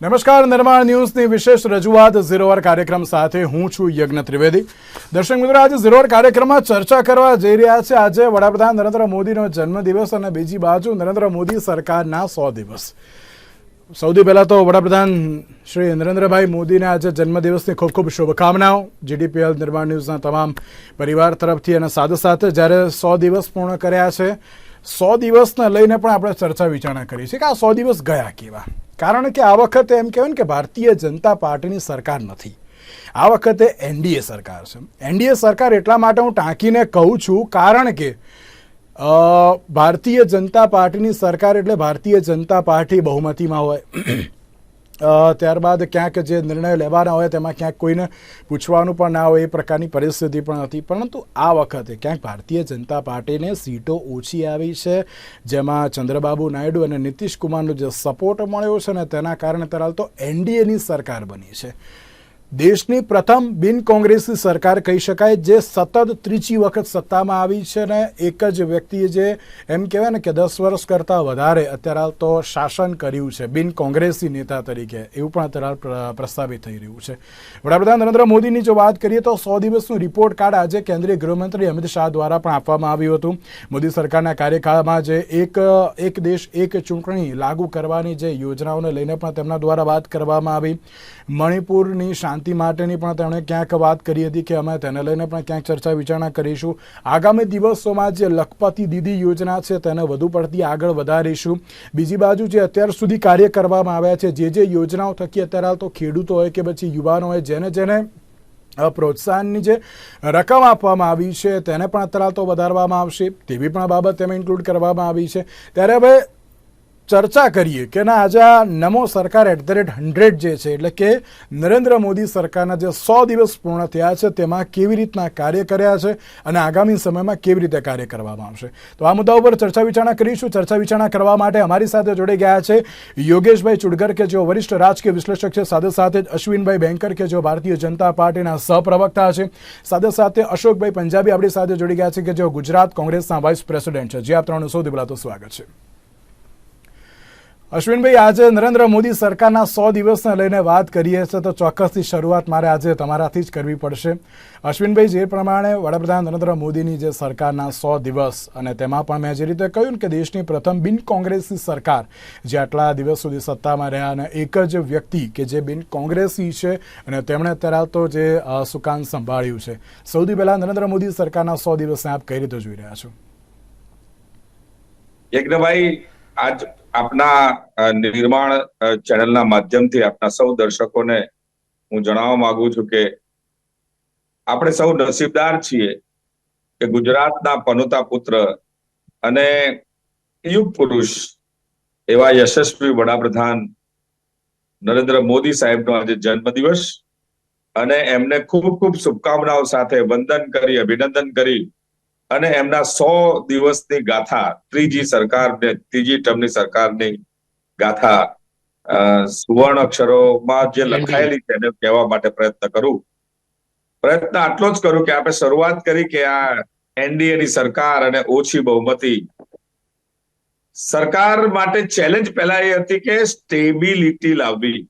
નમસ્કાર, નિર્માણ ન્યૂઝની વિશેષ રજૂઆત ઝીરો અવર કાર્યક્રમ સાથે હું છું યજ્ઞ ત્રિવેદી. દર્શક મિત્રો, આજે ઝીરો અવર કાર્યક્રમમાં ચર્ચા કરવા જઈ રહ્યા છે. આજે વડાપ્રધાન નરેન્દ્ર મોદીનો જન્મદિવસ અને બીજી બાજુ નરેન્દ્ર મોદી સરકારના સો દિવસ. સૌથી પહેલાં તો વડાપ્રધાન શ્રી નરેન્દ્રભાઈ મોદીને આજે જન્મદિવસની ખૂબ ખૂબ શુભકામનાઓ. જીડીપીએલ નિર્માણ ન્યૂઝના તમામ પરિવાર તરફથી અને સાથે સાથે જ્યારે સો દિવસ પૂર્ણ કર્યા છે, સો દિવસને લઈને પણ આપણે ચર્ચા વિચારણા કરી છે કે આ સો દિવસ ગયા કેવા? કારણ કે આ વખતે એમ કહેવાય ને કે ભારતીય જનતા પાર્ટીની સરકાર નથી. આ વખતે એનડીએ સરકાર છે. એનડીએ સરકાર એટલા માટે હું ટાંકીને કહું છું કારણ કે ભારતીય જનતા પાર્ટીની સરકાર એટલે ભારતીય જનતા પાર્ટી બહુમતીમાં હોય. ત્યારબાદ ક્યાંક જે નિર્ણય લેવાના હોય તેમાં ક્યાંક કોઈને પૂછવાનું પણ ના હોય એ પ્રકારની પરિસ્થિતિ પણ હતી. પરંતુ આ વખતે ક્યાંક ભારતીય જનતા પાર્ટીને સીટો ઓછી આવી છે. જેમાં ચંદ્રબાબુ નાયડુ અને નીતિશ કુમારનો જે સપોર્ટ મળ્યો છે ને તેના કારણે તરાલ તો એનડીએની સરકાર બની છે. દેશની પ્રથમ બિન કોંગ્રેસી સરકાર કહી શકાય, જે સતત ત્રીજી વખત સત્તામાં આવી છે ને એક જ વ્યક્તિએ જે એમ કહેવાય ને કે દસ વર્ષ કરતાં વધારે અત્યારે હાલ તો શાસન કર્યું છે, બિન કોંગ્રેસી નેતા તરીકે. એવું પણ અત્યારે હાલ પ્ર- પ્રસ્તાવિત થઈ રહ્યું છે. વડાપ્રધાન નરેન્દ્ર મોદીની જો વાત કરીએ તો સો દિવસનું રિપોર્ટ કાર્ડ આજે કેન્દ્રીય ગૃહમંત્રી અમિત શાહ દ્વારા પણ આપવામાં આવ્યું હતું. મોદી સરકારના કાર્યકાળમાં જે એક એક દેશ, એક ચૂંટણી લાગુ કરવાની જે યોજનાઓને લઈને પણ તેમના દ્વારા વાત કરવામાં આવી. મણિપુરની શાંતિ માટેની પણ તેમણે ક્યાંક વાત કરી હતી કે અમે તેને લઈને પણ ક્યાંક ચર્ચા વિચારણા કરીશું. આગામી દિવસોમાં જે લખપતિ દીદી યોજના છે તેને વધુ પડતી આગળ વધારીશું. બીજી બાજુ જે અત્યાર સુધી કાર્ય કરવામાં આવ્યા છે, જે જે યોજનાઓ થકી અત્યારે હાલ તો ખેડૂતો હોય કે પછી યુવાનો હોય, જેને જેને પ્રોત્સાહનની જે રકમ આપવામાં આવી છે તેને પણ અત્યારે તો વધારવામાં આવશે. તેવી પણ બાબત તેમાં ઇન્ક્લુડ કરવામાં આવી છે. ત્યારે હવે ચર્ચા કરીએ કે ના, આજે આ નમો સરકાર એટ ધ રેટ હંડ્રેડ જે છે, એટલે કે નરેન્દ્ર મોદી સરકારના જે સો દિવસ પૂર્ણ થયા છે, તેમાં કેવી રીતના કાર્ય કર્યા છે અને આગામી સમયમાં કેવી રીતે કાર્ય કરવામાં આવશે. તો આ મુદ્દા ઉપર ચર્ચા વિચારણા કરીશું. ચર્ચા વિચારણા કરવા માટે અમારી સાથે જોડાઈ ગયા છે યોગેશભાઈ ચુડગર, કે જેઓ વરિષ્ઠ રાજકીય વિશ્લેષક છે, સાથે સાથે જ અશ્વિનભાઈ બેંકર કે જેઓ ભારતીય જનતા પાર્ટીના સહપ્રવક્તા છે, સાથે સાથે અશોકભાઈ પંજાબી આપણી સાથે જોડી ગયા છે, કે જેઓ ગુજરાત કોંગ્રેસના વાઇસ પ્રેસિડેન્ટ છે. જે આ ત્રણનું સૌથી પહેલાં તો સ્વાગત છે. અશ્વિનભાઈ, આજે નરેન્દ્ર મોદી સરકારના સો દિવસને લઈને વાત કરીએ છીએ, તો ચોક્કસથી શરૂઆત મારે આજે તમારાથી જ કરવી પડશે. અશ્વિનભાઈ, જે પ્રમાણે વડાપ્રધાન નરેન્દ્ર મોદીની જે સરકારના સો દિવસ, અને તેમાં પણ મેં જે રીતે કહ્યું કે દેશની પ્રથમ બિન કોંગ્રેસી સરકાર, જે આટલા દિવસ સુધી સત્તામાં રહ્યા, અને એક જ વ્યક્તિ કે જે બિન કોંગ્રેસી છે, અને તેમણે અત્યારે જે સુકાન સંભાળ્યું છે. સૌથી પહેલાં નરેન્દ્ર મોદી સરકારના સો દિવસને આપ કઈ રીતે જોઈ રહ્યા છો? યજ્ઞભાઈ, આજ આપના નિર્માણ ચેનલના માધ્યમથી આપના સૌ દર્શકોને હું જણાવવા માંગુ છું કે આપણે સૌ નસીબદાર છીએ કે ગુજરાતના પનોતા પુત્ર અને યુગ પુરુષ એવા યશસ્વી વડાપ્રધાન નરેન્દ્ર મોદી સાહેબનો આજે જન્મદિવસ અને એમને ખૂબ ખૂબ શુભકામનાઓ સાથે વંદન કરી, અભિનંદન કરી. અને એમના સો દિવસની ગાથા ત્રીજી સરકાર ને ત્રીજી ટર્મની સરકારની ગાથા સુવર્ણ અક્ષરોમાં જે લખાયેલી છે એને કહેવા માટે પ્રયત્ન કરું. પ્રયત્ન આટલો જ કરું કે આપણે શરૂઆત કરી કે આ એનડીએ ની સરકાર અને ઓછી બહુમતી. સરકાર માટે ચેલેન્જ પહેલા એ હતી કે સ્ટેબિલિટી લાવવી.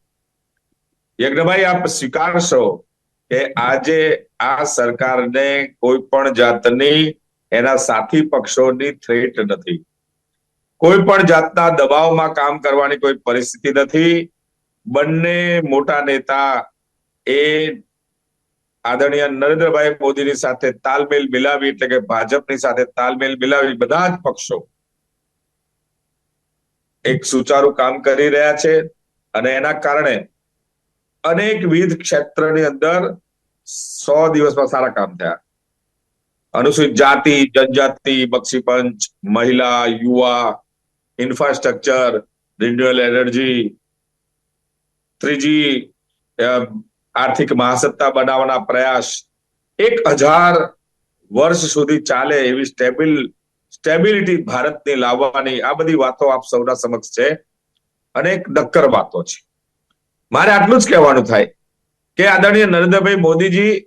યજ્ઞભાઈ આપ સ્વીકારશો કે આજે આ સરકારને કોઈ પણ જાતની એના સાથી પક્ષોની થ્રેટ નથી. કોઈ પણ જાતના દબાવમાં કામ કરવાની કોઈ પરિસ્થિતિ નથી. બંને મોટા નેતા એ આદરણીય નરેન્દ્રભાઈ મોદીની સાથે તાલમેલ મિલાવી એટલે કે ભાજપની સાથે તાલમેલ મિલાવી બધા જ પક્ષો એક સુચારુ કામ કરી રહ્યા છે અને એના કારણે અનેકવિધ ક્ષેત્રની અંદર સો દિવસમાં સારા કામ થયા. અનુસૂચિત જાતિ, જનજાતિ, બક્ષીપંચ, મહિલા, યુવા, ઇન્ફ્રાસ્ટ્રક્ચર, રિન્યુઅલ એનર્જી, ત્રીજી આર્થિક મહાસત્તા બનાવવાના પ્રયાસ. એક હજાર વર્ષ સુધી ચાલે એવી સ્ટેબિલ, સ્ટેબિલિટી ભારતને લાવવાની. આ બધી વાતો આપ સૌના સમક્ષ છે. અને એક નક્કર વાતો છે. મારે આટલું જ કહેવાનું થાય કે આદરણીય નરેન્દ્રભાઈ મોદીજી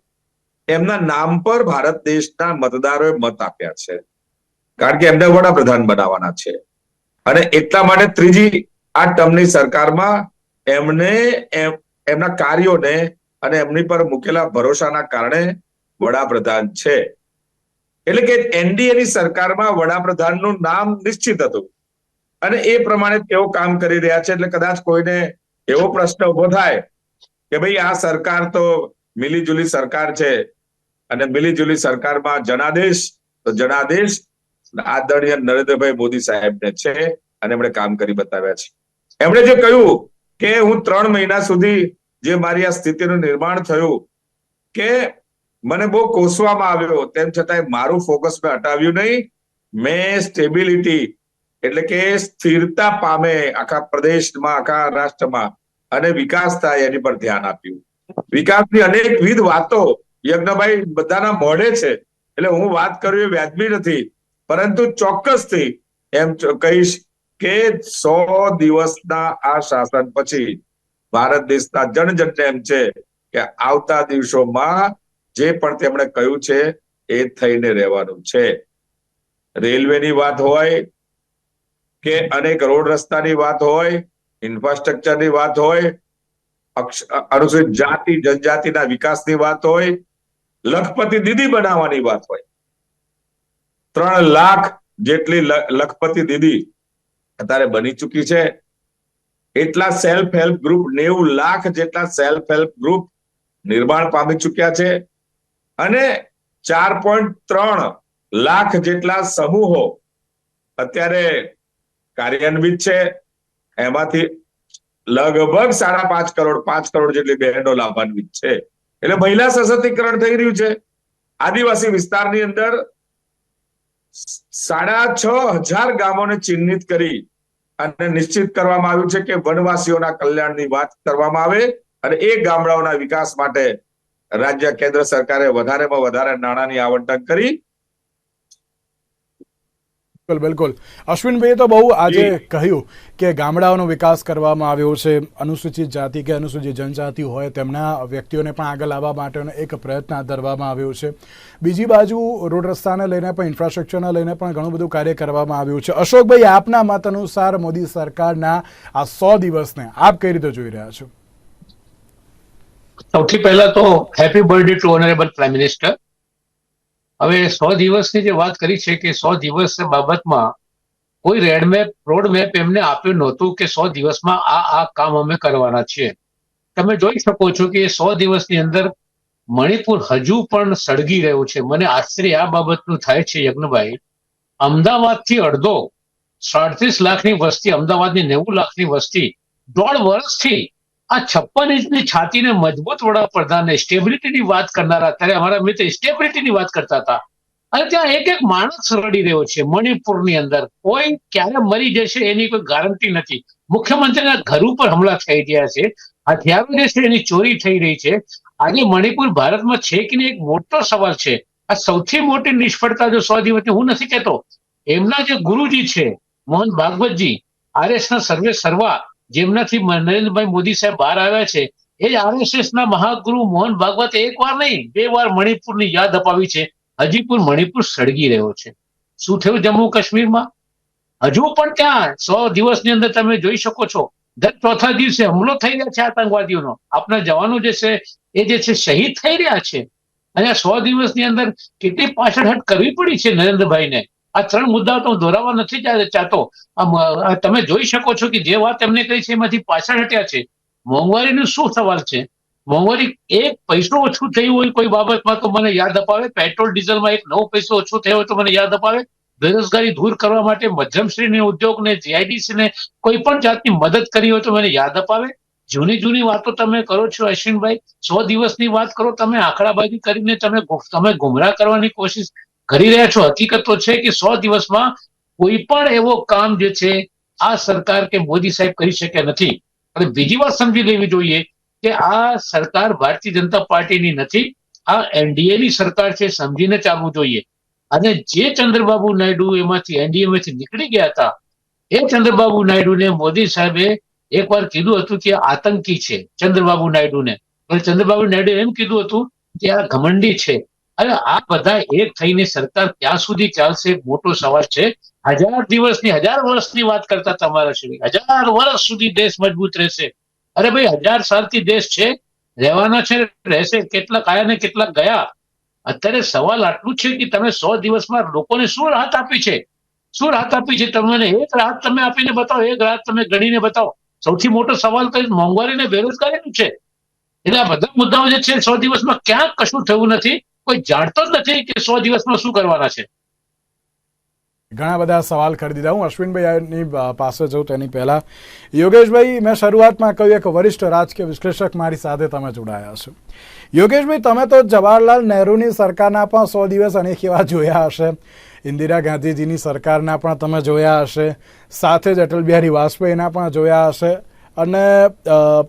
એમના નામ પર ભારત દેશના મતદારોએ મત આપ્યા છે. કારણ કે એમને વડાપ્રધાન બનાવવાના છે. અને એટલા માટે ત્રીજી આ ટર્મની સરકારમાં એમને એમના કાર્યોને અને એમની પર મૂકેલા ભરોસાના કારણે વડાપ્રધાન છે. એટલે કે એનડીએ ની સરકારમાં વડાપ્રધાનનું નામ નિશ્ચિત હતું. અને એ પ્રમાણે તેઓ કામ કરી રહ્યા છે. એટલે કદાચ કોઈને એવો પ્રશ્ન ઊભો થાય કે ભાઈ આ સરકાર તો મિલીજુલી સરકાર છે. અને મિલીજુલી સરકારમાં જનાદેશ, તો જનાદેશ આદરણીય નરેન્દ્રભાઈ મોદી સાહેબને છે અને એમણે કામ કરી બતાવ્યા છે. એમણે જે કહ્યું કે હું ત્રણ મહિના સુધી જે મારી આ સ્થિતિનું નિર્માણ થયું કે મને બહુ કોસવામાં આવ્યો, તેમ છતાંય મારું ફોકસ મેં હટાવ્યું નહીં. મેં સ્ટેબિલિટી એટલે કે સ્થિરતા પામે આખા પ્રદેશમાં, આખા રાષ્ટ્રમાં અને વિકાસ થાય એની પર ધ્યાન આપ્યું. વિકાસની અનેકવિધ વાતો યજ્ઞભાઈ, બધાના મોઢે છે. એટલે હું વાત કરું એ વ્યાજબી નથી. પરંતુ ચોક્કસથી એમ કહીશ કે સો દિવસના આ શાસન પછી ભારત દેશના જનજનને એમ છે કે આવતા દિવસોમાં જે પણ તેમણે કહ્યું છે એ થઈને રહેવાનું છે. રેલવેની વાત હોય કે અનેક રોડ રસ્તાની વાત હોય, ઇન્ફ્રાસ્ટ્રક્ચરની વાત હોય અનુસૂચિત જાતિ, જનજાતિના વિકાસની વાત હોય લખપતિ દીદી બનાવવાની વાત હોય. ત્રણ લાખ જેટલી લખપતિ દીદી અત્યારે બની ચૂકી છે. એટલા સેલ્ફ હેલ્પ ગ્રુપ નેવું લાખ જેટલા સેલ્ફ હેલ્પ ગ્રુપ નિર્માણ પામી ચૂક્યા છે. અને ચાર પોઈન્ટ ત્રણ લાખ જેટલા સમૂહો અત્યારે કાર્યાન્વિત છે. એમાંથી લગભગ સાડા પાંચ કરોડ પાંચ કરોડ જેટલી બહેનો લાભાન્વિત છે. એટલે મહિલા સશક્તિકરણ થઈ રહ્યું છે. આદિવાસી વિસ્તારની અંદર સાડા છ હજાર ગામોને ચિહ્નિત કરી અને નિશ્ચિત કરવામાં આવ્યું છે કે વનવાસીઓના કલ્યાણની વાત કરવામાં આવે અને એ ગામડાઓના વિકાસ માટે રાજ્ય કેન્દ્ર સરકારે વધારેમાં વધારે નાણાંની આવંટન કરી બિલકુલ બિલકુલ. અશ્વિનભાઈએ તો બહુ આજે કહ્યું કે ગામડાઓનો વિકાસ કરવામાં આવ્યો છે અનુસૂચિત જાતિ કે અનુસૂચિત જનજાતિ હોય તેમના વ્યક્તિઓને પણ આગળ લાવવા માટેનો એક પ્રયત્ન હાથ ધરવામાં આવ્યો છે. બીજી બાજુ રોડ રસ્તાને લઈને પણ ઇન્ફ્રાસ્ટ્રક્ચરને લઈને પણ ઘણું બધું કાર્ય કરવામાં આવ્યું છે. અશોકભાઈ આપના મત અનુસાર મોદી સરકારના આ સો દિવસને આપ કઈ રીતે જોઈ રહ્યા છો? સૌથી પહેલા તો happy birthday to honourable prime minister હવે સો દિવસની જે વાત કરી છે કે સો દિવસ બાબતમાં કોઈ રેડ રોડમેપ રોડ એમને આપ્યું નહોતું કે સો દિવસમાં આ આ કામ અમે કરવાના છીએ. તમે જોઈ શકો છો કે સો દિવસની અંદર મણિપુર હજુ પણ સળગી રહ્યું છે. મને આશ્ચર્ય આ બાબતનું થાય છે યજ્ઞભાઈ. અમદાવાદથી અડધો, સાડત્રીસ લાખની વસ્તી, અમદાવાદની નેવું લાખની વસ્તી, દોઢ વર્ષથી આ છપ્પન ઇંચની છાતીને મજબૂત વડાપ્રધાને સ્ટેબિલિટીની વાત કરનારા ત્યારે અમારા મિત્ર સ્ટેબિલિટીની વાત કરતા હતા. અને ત્યાં એક એક માણસ રડી રહ્યો છે મણિપુરની અંદર. કોઈ ક્યારે મરી જશે એની કોઈ ગારંટી નથી. મુખ્યમંત્રીના ઘર ઉપર હમલા થઈ રહ્યા છે. હથિયારો જે છે એની ચોરી થઈ રહી છે. આજે મણિપુર ભારતમાં છે કે નહીં એક મોટો સવાલ છે. આ સૌથી મોટી નિષ્ફળતા જો સો દિવસની હું નથી કહેતો. એમના જે ગુરુજી છે, મોહન ભાગવતજી આરએસ ના સર્વે સર્વા જેમનાથી નરેન્દ્રભાઈ મોદી સાહેબ બહાર આવ્યા છે, એ જ આરએસએસ ના મહાગુરુ મોહન ભાગવતે એક વાર નહીં, બે વાર મણિપુરની યાદ અપાવી છે. હજી પણ મણિપુર સળગી રહ્યો છે. શું થયું જમ્મુ કાશ્મીરમાં? હજુ પણ ત્યાં સો દિવસની અંદર તમે જોઈ શકો છો. દર ચોથા દિવસે હુમલો થઈ રહ્યા છે આતંકવાદીઓનો. આપણા જવાનો જે છે, એ જે છે શહીદ થઈ રહ્યા છે. અને સો દિવસની અંદર કેટલી પાછળ હટ કરવી પડી છે નરેન્દ્રભાઈને? આ ત્રણ મુદ્દા તો દોરાવા નથી ચાહતો. તમે જોઈ શકો છો કે જે વાત એમને કહી છે એમાંથી પાછળ હટ્યા છે. મોંઘવારીનો શું સવાલ છે? મોંઘવારી એક પૈસો ઓછું થયું હોય કોઈ બાબતમાં તો મને યાદ અપાવે. પેટ્રોલ, ડીઝલમાં એક નવો પૈસો ઓછો થયો હોય તો મને યાદ અપાવે. બેરોજગારી દૂર કરવા માટે મધ્યમ શ્રેણી ઉદ્યોગને, જીઆઈડીસીને કોઈ પણ જાતની મદદ કરી હોય તો મને યાદ અપાવે. જૂની જૂની વાતો તમે કરો છો, અશ્વિનભાઈ. સો દિવસની વાત કરો, તમે આંકડાબાજી કરીને તમે તમે ગુમરાહ કરવાની કોશિશ કરી રહ્યા છો. હકીકત તો છે કે સો દિવસમાં કોઈ પણ એવો કામ જે છે, આ સરકાર કે મોદી સાહેબ કરી શક્યા નથી. અને બીજી વાત સમજી લેવી જોઈએ કે આ સરકાર ભારતીય જનતા પાર્ટીની નથી, આ એનડીએ ની સરકાર છે સમજીને ચાલવું જોઈએ. અને જે ચંદ્રબાબુ નાયડુ એમાંથી એનડીએ માંથી નીકળી ગયા હતા, એ ચંદ્રબાબુ નાયડુને મોદી સાહેબે એકવાર કીધું હતું કે આતંકી છે ચંદ્રબાબુ નાયડુને. ચંદ્રબાબુ નાયડુ એમ કીધું હતું કે આ ઘમંડી છે. અને આ બધા એક થઈને સરકાર ક્યાં સુધી ચાલશે મોટો સવાલ છે. હજાર દિવસની, હજાર વર્ષની વાત કરતા તમારા શ્રી હજાર વર્ષ સુધી દેશ મજબૂત રહેશે. અરે ભાઈ, હજાર સાલથી દેશ છે, રહેવાના છે, રહેશે, કેટલાક આયા ને કેટલાક ગયા. અત્યારે સવાલ આટલું છે કે તમે સો દિવસમાં લોકોને શું રાહત આપી છે? શું રાહત આપી છે તમને? એક રાહત તમે આપીને બતાવો, એક રાહત તમે ગણીને બતાવો. સૌથી મોટો સવાલ તો મોંઘવારી ને બેરોજગારીનું છે. એટલે આ બધા મુદ્દાઓ જે છે સો દિવસમાં ક્યાંક કશું થયું નથી. કોઈ જાણતો જ નથી કે સો દિવસમાં શું કરવાના છે. ઘણા બધા સવાલ કરી દીધા. હું અશ્વિનભાઈની પાસે જઉં તેની પહેલા. યોગેશભાઈ, મેં શરૂઆતમાં કહ્યું એક વરિષ્ઠ રાજકીય વિશ્લેષક મારી સાથે તમે જોડાયા છો. યોગેશભાઈ, તમે તો જવાહરલાલ નહેરુની સરકારના પણ સો દિવસ અનેક એવા જોયા હશે. ઇન્દિરા ગાંધીજીની સરકારના પણ તમે જોયા હશે. સાથે જ અટલ બિહારી વાજપેયીના પણ જોયા હશે. અને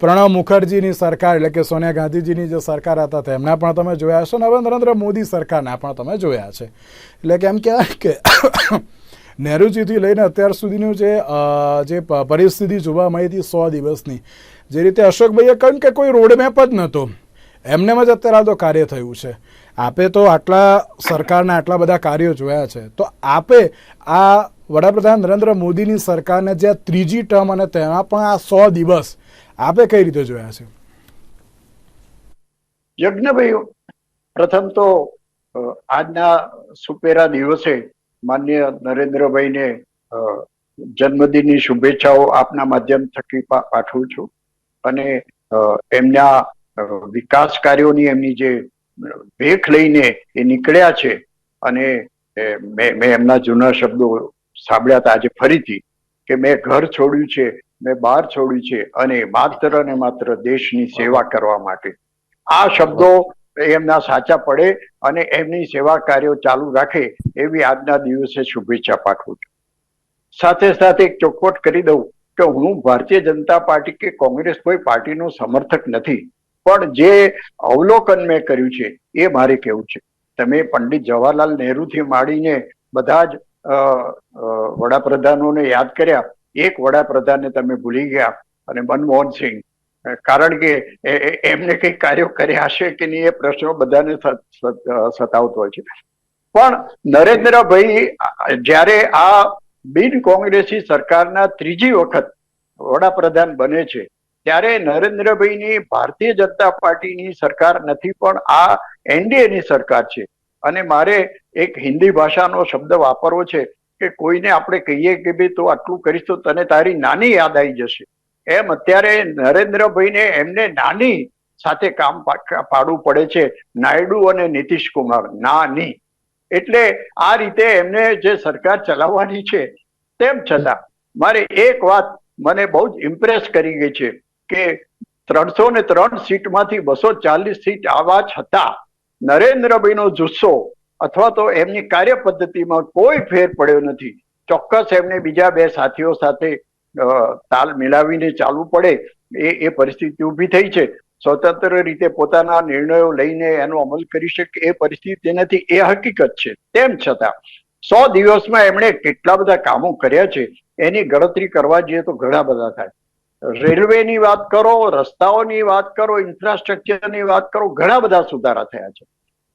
પ્રણવ મુખર્જીની સરકાર, એટલે કે સોનિયા ગાંધીજીની જે સરકાર હતા, તેમના પણ તમે જોયા હશે અને નરેન્દ્ર મોદી સરકારના પણ તમે જોયા છે. એટલે કે એમ કહેવાય કે નહેરુજીથી લઈને અત્યાર સુધીનું જે જે પરિસ્થિતિ જોવા મળી હતી સો દિવસની, જે રીતે અશોકભાઈએ કહ્યું કે કોઈ રોડમેપ જ નહોતો. એમનેમ જ અત્યારે આ તો કાર્ય થયું છે. આપે તો આટલા સરકારના આટલા બધા કાર્યો જોયા છે. તો આપે આ વડાપ્રધાન નરેન્દ્ર મોદીની સરકારને જે ત્રીજી ટર્મ અને તેમાં પણ આ સો દિવસ આપે કઈ રીતે જોયા છે? યજ્ઞભાઈ, પ્રથમ તો આજના સુપેરા દિવસે માન્ય નરેન્દ્રભાઈને જન્મદિનની શુભેચ્છાઓ આપના માધ્યમ થકી પાઠવું છું. અને એમના વિકાસ કાર્યોની એમની જે ભેખ લઈને એ નીકળ્યા છે. અને મેં એમના જૂના શબ્દો સાંભળ્યા હતા આજે ફરીથી કે મેં ઘર છોડ્યું છે, મેં બહાર છોડ્યું છે અને માત્ર ને માત્ર દેશની સેવા કરવા માટે. આ શબ્દો એમના સાચા પડે અને એમની સેવા કાર્યો ચાલુ રાખે એવી આજના દિવસે શુભેચ્છા પાઠવું છું. સાથે સાથે એક ચોખવટ કરી દઉં કે હું ભારતીય જનતા પાર્ટી કે કોંગ્રેસ કોઈ પાર્ટીનો સમર્થક નથી, પણ જે અવલોકન મેં કર્યું છે એ મારે કેવું છે. તમે પંડિત જવાહરલાલ નહેરુથી માંડીને બધા જ વડાપ્રધાનોને યાદ કર્યા. એક વડાપ્રધાનને તમે ભૂલી ગયા અને મનમોહન સિંહ. કારણ કે એમને કઈ કાર્યો કર્યા હશે કે નહીં એ પ્રશ્નો બધાને સતાવતો હોય છે. પણ નરેન્દ્રભાઈ, જ્યારે આ બિન કોંગ્રેસી સરકારના ત્રીજી વખત વડાપ્રધાન બને છે, ત્યારે નરેન્દ્રભાઈની ભારતીય જનતા પાર્ટીની સરકાર નથી, પણ આ એનડીએની સરકાર છે. અને મારે એક હિન્દી ભાષાનો શબ્દ વાપરવો છે કે કોઈને આપણે કહીએ કે ભાઈ તું આટલું કરીશ તો તને તારી નાની યાદ આવી જશે. એમ અત્યારે નરેન્દ્રભાઈને એમને નાની સાથે કામ પાડવું પડે છે નાયડુ અને નીતિશ કુમાર, નાની. એટલે આ રીતે એમને જે સરકાર ચલાવવાની છે તેમ છતાં મારે એક વાત મને બહુ જ ઇમ્પ્રેસ કરી ગઈ છે કે ત્રણસો ને ત્રણ સીટમાંથી બસો ચાલીસ સીટ આવા છતાં નરેન્દ્રભાઈનો જુસ્સો અથવા તો એમની કાર્ય પદ્ધતિમાં કોઈ ફેર પડ્યો નથી. ચોક્કસ એમને બીજા બે સાથીઓ સાથે તાલ મિલાવીને ચાલવું પડે, એ એ પરિસ્થિતિ ઊભી થઈ છે. સ્વતંત્ર રીતે પોતાના નિર્ણયો લઈને એનો અમલ કરી શકે એ પરિસ્થિતિ નથી, એ હકીકત છે. તેમ છતાં, સો દિવસમાં એમણે કેટલા બધા કામો કર્યા છે, એની ગણતરી કરવા જઈએ તો ઘણા બધા થાય. રેલવેની વાત કરો, રસ્તાઓની વાત કરો, ઇન્ફ્રાસ્ટ્રક્ચરની વાત કરો, ઘણા બધા સુધારા થયા છે.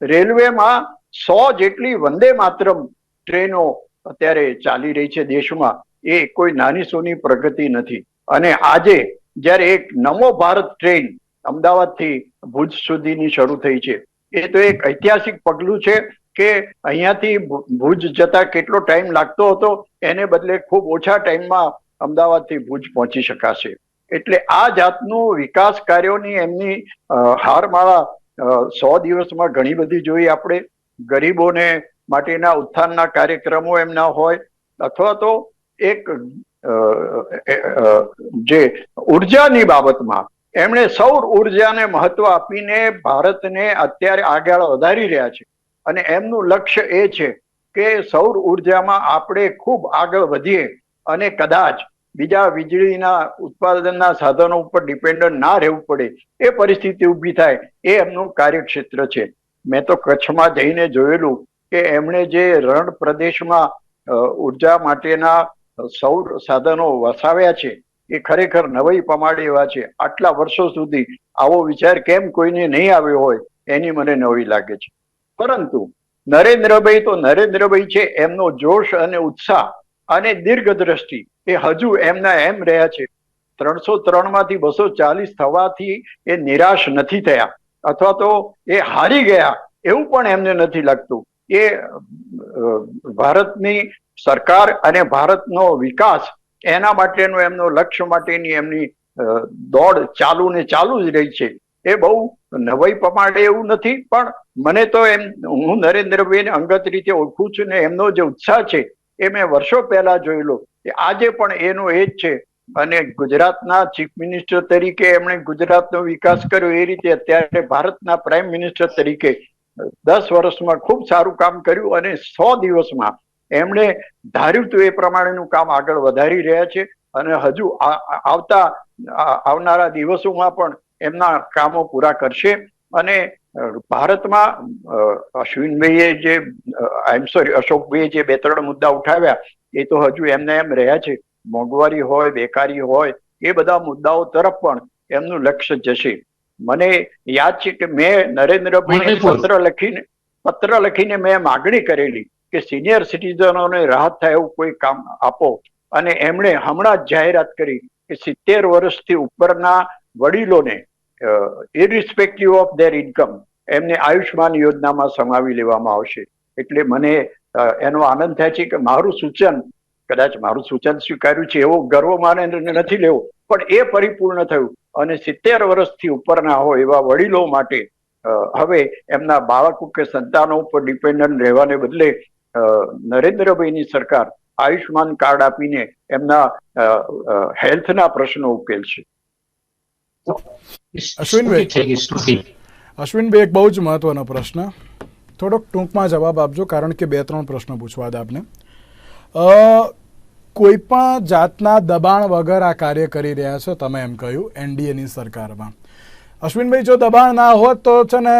રેલવેમાં સો જેટલી વંદે માતરમ ટ્રેનો અત્યારે ચાલી રહી છે દેશમાં. એ કોઈ નાની સોની પ્રગતિ નથી. અને આજે જ્યારે એક નમો ભારત ટ્રેન અમદાવાદથી ભુજ સુધીની શરૂ થઈ છે, એ તો એક ઐતિહાસિક પગલું છે કે અહીંયાથી ભુજ જતા કેટલો ટાઈમ લાગતો હતો, એને બદલે ખૂબ ઓછા ટાઈમમાં અમદાવાદથી ભુજ પહોંચી શકાશે. એટલે આ જાતનું વિકાસ કાર્યોની એમની હારમાળા સો દિવસમાં ઘણી બધી જોઈ આપણે. ગરીબોને માટેના ઉત્થાનના કાર્યક્રમો એમના હોય, અથવા તો એક જે ઉર્જાની બાબતમાં એમણે સૌર ઉર્જાને મહત્વ આપીને ભારતને અત્યારે આગળ વધારી રહ્યા છે. અને એમનું લક્ષ્ય એ છે કે સૌર ઉર્જામાં આપણે ખૂબ આગળ વધીએ અને કદાચ બીજા વીજળીના ઉત્પાદનના સાધનો ઉપર ડિપેન્ડન્ટ ના રહેવું પડે, એ પરિસ્થિતિ ઊભી થાય, એ એમનું કાર્યક્ષેત્ર છે. મેં તો કચ્છમાં જઈને જોયેલું કે એમણે જે રણ પ્રદેશમાં ઊર્જા માટેના સૌર સાધનો વસાવ્યા છે, એ ખરેખર નવાઈ પમાડે એવા છે. આટલા વર્ષો સુધી આવો વિચાર કેમ કોઈને નહીં આવ્યો હોય, એની મને નવી લાગે છે. પરંતુ નરેન્દ્રભાઈ તો નરેન્દ્રભાઈ છે, એમનો જોશ અને ઉત્સાહ અને દીર્ઘદ્રષ્ટિ એ હજુ એમના એમ રહ્યા છે. ત્રણસો ત્રણમાંથી બસો ચાલીસ થવાથી એ નિરાશ નથી થયા. અથવા તો એ હારી ગયા એવું પણ એમને નથી લાગતું. એ ભારતની સરકાર અને ભારતનો વિકાસ એના માટેનો એમનો લક્ષ્ય માટેની એમની દોડ ચાલુ ને ચાલુ જ રહી છે. એ બહુ નવાઈ પ્રમાણે એવું નથી, પણ મને તો એમ, હું નરેન્દ્રભાઈને અંગત રીતે ઓળખું છું ને એમનો જે ઉત્સાહ છે એ મેં વર્ષો પહેલા જોયેલો કે આજે પણ એનો એ જ છે. અને ગુજરાતના ચીફ મિનિસ્ટર તરીકે એમણે ગુજરાતનો વિકાસ કર્યો એ રીતે અત્યારે ભારતના પ્રાઇમ મિનિસ્ટર તરીકે દસ વર્ષમાં ખૂબ સારું કામ કર્યું અને સો દિવસમાં એમણે ધાર્યું તો એ પ્રમાણેનું કામ આગળ વધારી રહ્યા છે. અને હજુ આવતા આવનારા દિવસોમાં પણ એમના કામો પૂરા કરશે. અને ભારતમાં અશ્વિનભાઈએ જે આઈ એમ સોરી અશોકભાઈએ જે બે ત્રણ મુદ્દા ઉઠાવ્યા એ તો હજુ એમને એમ રહ્યા છે. મોંઘવારી હોય બેકારી હોય એ બધા મુદ્દાઓ તરફ પણ એમનું લક્ષ્ય જશે. મને યાદ છે કે મેં નરેન્દ્રભાઈ. પત્ર લખીને પત્ર લખીને મેં માગણી કરેલી કે સિનિયર સિટીઝનોને રાહત થાય એવું કોઈ કામ આપો. અને એમણે હમણાં જ જાહેરાત કરી કે સિત્તેર વર્ષથી ઉપરના વડીલોને ઇરિસ્પેક્ટિવ ઓફ ધેર ઇન્કમ એમને આયુષ્માન યોજનામાં સમાવી લેવામાં આવશે. એટલે મને એનો આનંદ થાય છે કે મારું સૂચન, કદાચ મારું સૂચન સ્વીકાર્યું છે, એવો ગર્વ માને નથી લેવો, પણ એ પરિપૂર્ણ થયું. અને સિત્તેર વર્ષથી ઉપરના હોય એવા વડીલો માટે હવે એમના બાળકો કે સંતાનો ઉપર ડિપેન્ડન્ટ રહેવાને બદલે નરેન્દ્રભાઈની સરકાર આયુષ્માન કાર્ડ આપીને એમના હેલ્થના પ્રશ્નો ઉકેલશે. અશ્વિનભાઈ. અશ્વિનભાઈ એક બહુ જ મહત્વનો પ્રશ્ન. થોડોક ટૂંકમાં જવાબ આપજો કારણ કે બે ત્રણ પ્રશ્નો પૂછવા દે આપને. કોઈ પણ જાતના દબાણ વગર આ કાર્ય કરી રહ્યા છો તમે એમ કહ્યું એનડીએની સરકારમાં. અશ્વિનભાઈ જો દબાણ ના હોત તો છે ને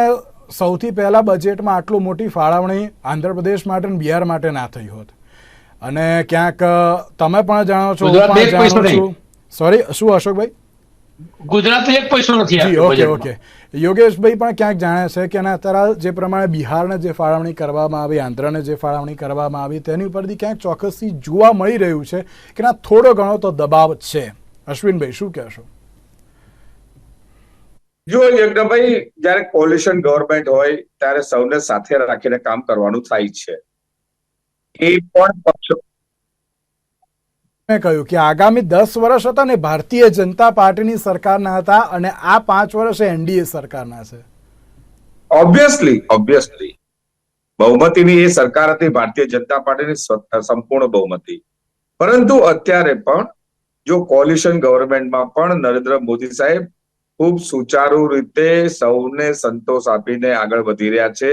સૌથી પહેલાં બજેટમાં આટલું મોટી ફાળવણી આંધ્રપ્રદેશ માટે અને બિહાર માટે ના થઈ હોત. અને ક્યાંક તમે પણ જાણો. છું સોરી શું અશોકભાઈ? ગુજરાતને એક પૈસો નથી ઓકે ઓકે યોગેશભાઈ પણ ક્યાંક જાણે છે કે ના અત્યારે જે પ્રમાણે બિહારને જે ફાળવણી કરવામાં આવી આંધ્રને જે ફાળવણી કરવામાં આવી તેની ઉપરથી ક્યાંક ચોક્કસથી જોવા મળી રહ્યું છે કે ના થોડો ઘણો તો દબાવ છે. અશ્વિનભાઈ શું કહેશો? જો યજ્ઞભાઈ જ્યારે કોલિશન ગવર્મેન્ટ હોય ત્યારે સૌને સાથે રાખીને કામ કરવાનું થાય છે. એ પણ પક્ષો કહ્યું કે આગામી દસ વર્ષ હતા ને ભારતીય જનતા પાર્ટીની સરકારના હતા અને આ પાંચ વર્ષ એનડીએ સરકારના છે. ઓબ્વિયસલી ઓબ્વિયસલી બહુમતીની એ સરકાર હતી, ભારતીય જનતા પાર્ટીની સંપૂર્ણ બહુમતી. પરંતુ અત્યારે પણ જો કોલિશન ગવર્મેન્ટમાં પણ નરેન્દ્ર મોદી સાહેબ ખૂબ સુચારુ રીતે સૌને સંતોષ આપીને આગળ વધી રહ્યા છે,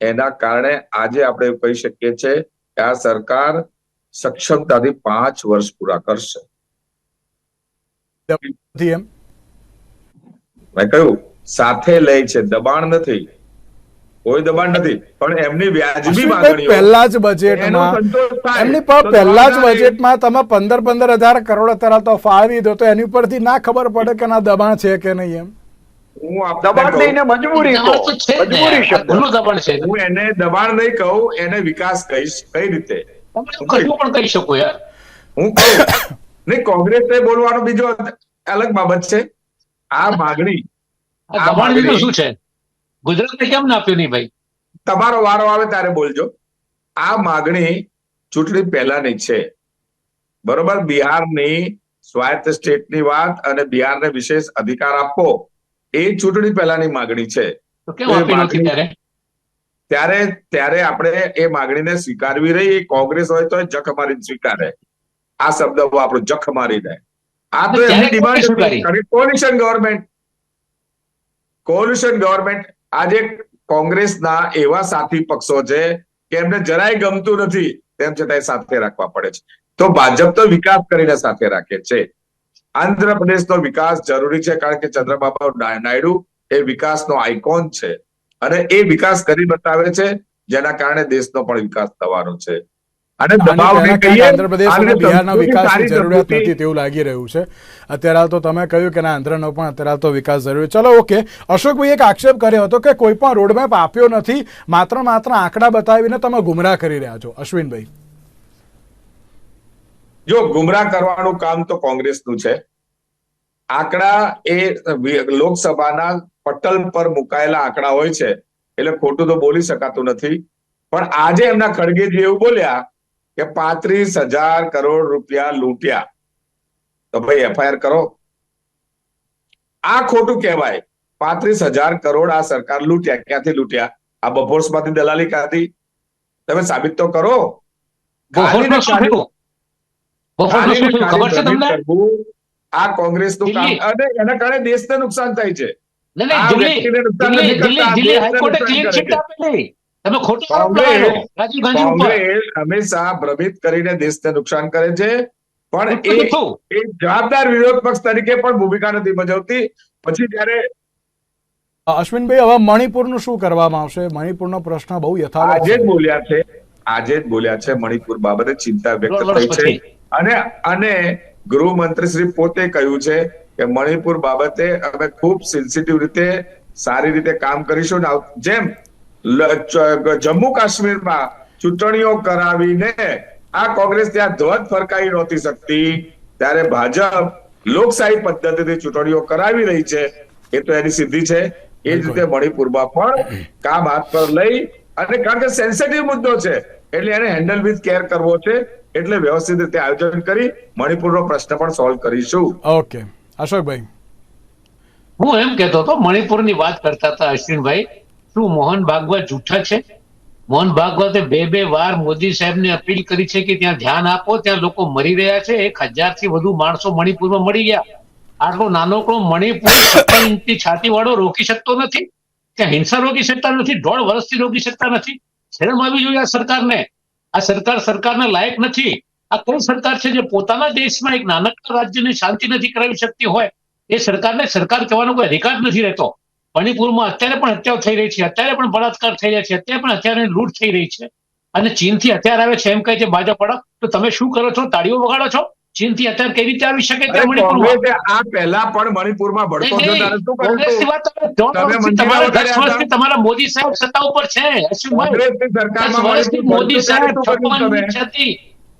એના કારણે આજે આપણે કહી શકીએ છીએ કે આ સરકાર સક્ષમતાથી પાંચ વર્ષ પૂરા કરશે. મેં કહ્યું સાથે લે છે દબાણ નથી. કોઈ દબાણ નથી પણ એમની વ્યાજબી માંગણીઓ. પહેલા જ બજેટમાં એમની પર પહેલા જ બજેટમાં તમે પંદર પંદર હજાર કરોડ અત્યારે તો ફાળવી દો તો એની ઉપરથી ના ખબર પડે કે ના દબાણ છે કે નહીં એમ. હું દબાણ મજબૂરી. મજબૂરી દબાણ છે. એને દબાણ નહીં કહું એને વિકાસ કહીશ. કઈ રીતે? કશું પણ કહી શકો યાર. હું કહું નહીં કોંગ્રેસને બોલવાનો બીજો અલગ બાબત છે. આ માગણી આ માગણી- શું છે? ગુજરાતને કેમ ના આપ્યું નહીં ભાઈ? તમારો વારો આવે ત્યારે બોલજો. આ માગણી ચૂંટણી પહેલાની છે. બરોબર? બિહારની સ્વાયત્ત સ્ટેટની વાત અને બિહારને વિશેષ અધિકાર આપવો એ ચૂંટણી પહેલાની માગણી છે. ત્યારે ત્યારે આપણે એ માગણીને સ્વીકારવી રહી. કોંગ્રેસ હોય તો જખ મારીને સ્વીકારે. આ શબ્દ આપણો જખ મારીને આ તો એમની demand? Coalition government coalition government આજે કોંગ્રેસના એવા સાથી પક્ષો છે કે એમને જરાય ગમતું નથી. તેમ છતાં એ સાથે રાખવા પડે છે. તો ભાજપ તો વિકાસ કરીને સાથે રાખે છે. આંધ્રપ્રદેશનો વિકાસ જરૂરી છે કારણ કે ચંદ્રબાબુ નાયડુ એ વિકાસનો આઇકોન છે. અને એ વિકાસ કરી બતાવે છે જેના કારણે દેશનો પણ વિકાસ થવાનો છે. અને દબાવને કહીએ બિહારના વિકાસની જરૂરિયાત નથી તેવું લાગી રહ્યું છે. અત્યારે હાલ તો તમે કહ્યું કે ના આંધ્રનો પણ અત્યારે હાલ તો વિકાસ જરૂરી. ચલો ઓકે. અશોકભાઈ એક આક્ષેપ કર્યો હતો કે કોઈ પણ રોડમેપ આપ્યો નથી માત્ર માત્ર આંકડા બતાવીને તમે ગુમરાહ કરી રહ્યા છો. અશ્વિનભાઈ. જો ગુમરાહ કરવાનું કામ તો કોંગ્રેસનું છે. આંકડા એ લોકસભાના પટલ પર મુકાયેલા આંકડા હોય છે એટલે ખોટું તો બોલી શકાતું નથી. પણ આજે એમના ખડગેજી એવું બોલ્યા કે પાંત્રીસ હજાર કરોડ રૂપિયા લૂંટ્યા. તો ભાઈ એફઆઈઆર કરો. આ ખોટું કહેવાય. પાંત્રીસ હજાર કરોડ આ સરકાર લૂંટ્યા. ક્યાંથી લૂંટ્યા? આ બફોર્સમાંથી દલાલી કાઢી. તમે સાબિત તો કરો. આ કોંગ્રેસ કોંગ્રેસનું કામ. અને એના કારણે દેશને નુકસાન થાય છે. હંમેશા ભ્રમિત કરીને દેશને નુકસાન કરે છે. પણ એ જવાબદાર વિરોધ પક્ષ તરીકે પણ ભૂમિકા નથી ભજવતી. પછી જયારે અશ્વિનભાઈ હવે મણિપુરનું શું કરવામાં આવશે? મણિપુરનો પ્રશ્ન બહુ યથાવત આજે જ બોલ્યા છે. આજે જ બોલ્યા છે મણિપુર બાબતે ચિંતા વ્યક્ત થઈ છે. અને અને ગૃહમંત્રી શ્રી પોતે કહ્યું છે કે મણિપુર બાબતે અમે ખૂબ સેન્સિટિવ રીતે સારી રીતે કામ કરીશું ને જેમ જમ્મુ કાશ્મીરમાં ચૂંટણીઓ કરાવીને આ કોંગ્રેસ ત્યાં ધ્વજ ફરકાવી નહોતી શકતી ત્યારે ભાજપ લોકશાહી પદ્ધતિથી ચૂંટણીઓ કરાવી રહી છે એ તો એની સિદ્ધિ છે. એ જ રીતે મણિપુરમાં પણ કામ હાથ પર લઈ અને કારણ કે સેન્સિટિવ મુદ્દો છે એટલે એને હેન્ડલ વિથ કેર કરવો છે એટલે વ્યવસ્થિત રીતે આયોજન કરી મણિપુરનો પ્રશ્ન પણ સોલ્વ કરીશું. ઓકે અશોકભાઈ. હું એમ કહેતો હતો, મણિપુરની વાત કરતા હતા અશ્વિનભાઈ, શું મોહન ભાગવત જૂઠા છે? મોહન ભાગવતે બે બે વાર મોદી સાહેબને અપીલ કરી છે કે ત્યાં ધ્યાન આપો, ત્યાં લોકો મરી રહ્યા છે, એક હજારથી વધુ માણસો મણિપુરમાં મળી ગયા. આટલો નાનકડો મણિપુર સત્તર ઇંચની છાતી વાળો રોકી શકતો નથી? ત્યાં હિંસા રોકી શકતા નથી, દોઢ વર્ષથી રોકી શકતા નથી. શરમ આવી જોઈએ આ સરકારને? આ સરકાર સરકારને લાયક નથી. આ કોણ સરકાર છે જે પોતાના દેશમાં એક નાનકડા રાજ્યની શાંતિ નથી કરાવી શકતી હોય એ સરકારને સરકાર કહેવાનો કોઈ અધિકાર નથી રહેતો. મણિપુરમાં અત્યારે પણ હત્યાઓ થઈ રહી છે અત્યારે પણ બળાત્કાર થઈ રહ્યા છે અત્યારે પણ હથિયારની લૂંટ થઈ રહી છે અને ચીનથી હથિયાર આવે છે એમ કહે છે ભાજપ વાળા તો તમે શું કરો છો? તાળીઓ વગાડો છો? ચીનથી હથિયાર કેવી રીતે આવી શકે તે ત્યાં મણિપુરમાં? આ પહેલા પણ મણિપુરમાં ભડકો તમે તમારા મોદી સાહેબ સત્તા ઉપર છે મણિપુર મોદી સાહેબ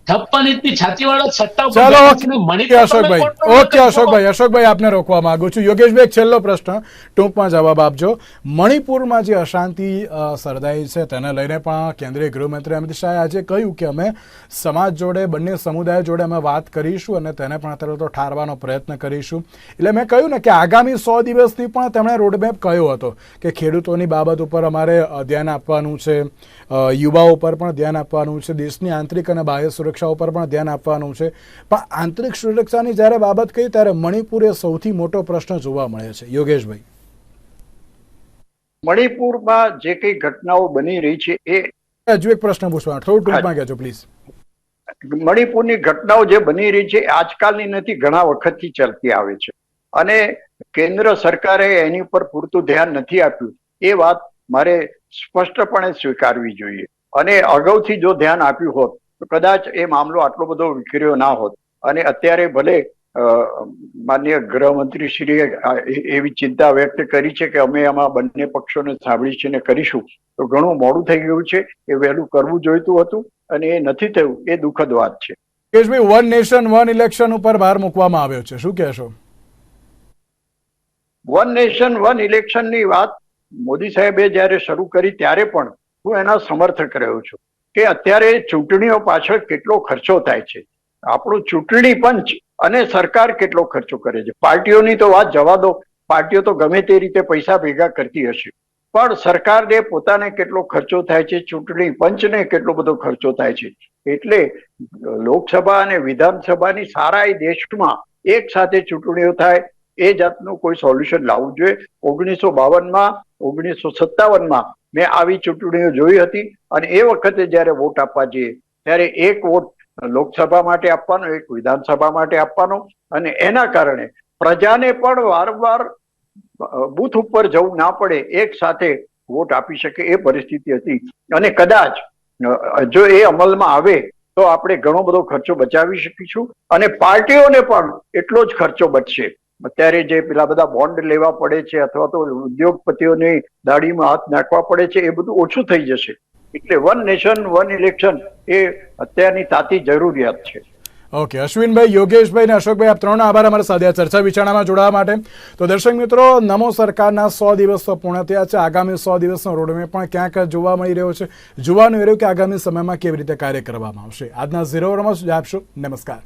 છપ્પન ઇંચની ચાલો ઓકે અશોકભાઈ ઓકે અશોકભાઈ અશોકભાઈ આપને રોકવા માંગુ છું. યોગેશભાઈ છેલ્લો પ્રશ્ન ટૂંકમાં જવાબ આપજો. મણિપુરમાં જે અશાંતિ સર્જાઈ છે તેને લઈને પણ કેન્દ્રીય ગૃહમંત્રી અમિત શાહે આજે કહ્યું કે અમે સમાજ જોડે બંને સમુદાય જોડે અમે વાત કરીશું અને તેને પણ અત્યારે તો ઠારવાનો પ્રયત્ન કરીશું. એટલે મેં કહ્યું ને કે આગામી સો દિવસથી પણ તેમણે રોડમેપ કહ્યો હતો કે ખેડૂતોની બાબત ઉપર અમારે ધ્યાન આપવાનું છે. યુવાઓ પર પણ ધ્યાન આપવાનું છે. દેશની આંતરિક અને બાહ્ય સુરક્ષા ઉપર પણ ધ્યાન આપવાનું છે. પણ આંતરિક સુરક્ષાની જ્યારે બાબત કહી ત્યારે મણિપુર એ સૌથી મોટો પ્રશ્ન જોવા મળે છે. યોગેશભાઈ. મણિપુરમાં જે કઈ ઘટનાઓ બની રહી છે એ હજુ એક પ્રશ્ન પૂછવા થોડું ટૂંકમાં કહેજો પ્લીઝ મણિપુરની ઘટનાઓ જે બની રહી છે આજકાલની નથી ઘણા વખતથી ચાલતી આવે છે. અને કેન્દ્ર સરકારે એની ઉપર પૂરતું ધ્યાન નથી આપ્યું. એ વાત મારે સ્પષ્ટપણે સ્વીકારવી જોઈએ. અને અગાઉથી જો ધ્યાન આપ્યું હોત તો કદાચ એ મામલો આટલો બધો વિખર્યો ના હોત. અને અત્યારે ભલે માન્ય માનનીય ગૃહમંત્રી શ્રીએ આ એ- એવી ચિંતા વ્યક્ત કરી છે કે અમે આમાં બંને પક્ષોને સાંભળી છે ને કરીશું તો ઘણું મોડું થઈ ગયું છે. એ વહેલું કરવું જોઈતું હતું અને એ નથી થયું. એ દુઃખદ વાત છે. Keshbhai one nation one election ઉપર ભાર મૂકવામાં આવ્યો છે. શું કહેશો? વન નેશન વન ઇલેક્શનની વાત મોદી સાહેબે જ્યારે શરૂ કરી ત્યારે પણ હું એના સમર્થક રહ્યો છું. કે અત્યારે ચૂંટણીઓ પાછળ કેટલો ખર્ચો થાય છે. આપણું ચૂંટણી પંચ અને સરકાર કેટલો ખર્ચો કરે છે. પાર્ટીઓની તો વાત જવા દો. પાર્ટીઓ તો ગમે તે રીતે પૈસા ભેગા કરતી હશે. પણ સરકારને પોતાને કેટલો ખર્ચો થાય છે, ચૂંટણી પંચને કેટલો બધો ખર્ચો થાય છે. એટલે લોકસભા અને વિધાનસભાની સારા એ દેશમાં એક સાથે ચૂંટણીઓ થાય, એ જાતનું કોઈ સોલ્યુશન લાવવું જોઈએ. ઓગણીસો બાવનમાં, ઓગણીસો સત્તાવનમાં મેં આવી ચૂંટણીઓ જોઈ હતી અને એ વખતે જ્યારે વોટ આપવા જઈએ, ત્યારે એક વોટ લોકસભા માટે આપવાનો, એક વિધાનસભા માટે આપવાનો અને એના કારણે પ્રજાને પણ વારંવાર બુથ ઉપર જવું ના પડે, એક સાથે વોટ આપી શકે એ પરિસ્થિતિ હતી. અને કદાચ જો એ અમલમાં આવે, તો આપણે ઘણો બધો ખર્ચો બચાવી શકીશું અને પાર્ટીઓને પણ એટલો જ ખર્ચો બચશે. અત્યારે જે પેલા બધા બોન્ડ લેવા પડે છે અથવા તો ઉદ્યોગપતિઓની દાડીમાં હાથ નાખવા પડે છે, એ બધું ઓછું થઈ જશે. એટલે વન નેશન વન ઇલેક્શન એ અત્યારની તાતી જરૂરિયાત છે. ઓકે અશ્વિનભાઈ, યોગેશભાઈ અને અશોકભાઈ, આપ ત્રણ આભાર અમારા સાથે. ચર્ચા વિચારણામાં જોડાવા માટે. તો દર્શક મિત્રો, નમો સરકારના સો દિવસ પૂર્ણ થયા છે. આગામી સો દિવસનો રોડમેપ પણ ક્યાંક જોવા મળી રહ્યો છે. જોવાનું એ રહ્યું કે આગામી સમયમાં કેવી રીતે કાર્ય કરવામાં આવશે. આજના ઝીરો રમસ આપશો નમસ્કાર.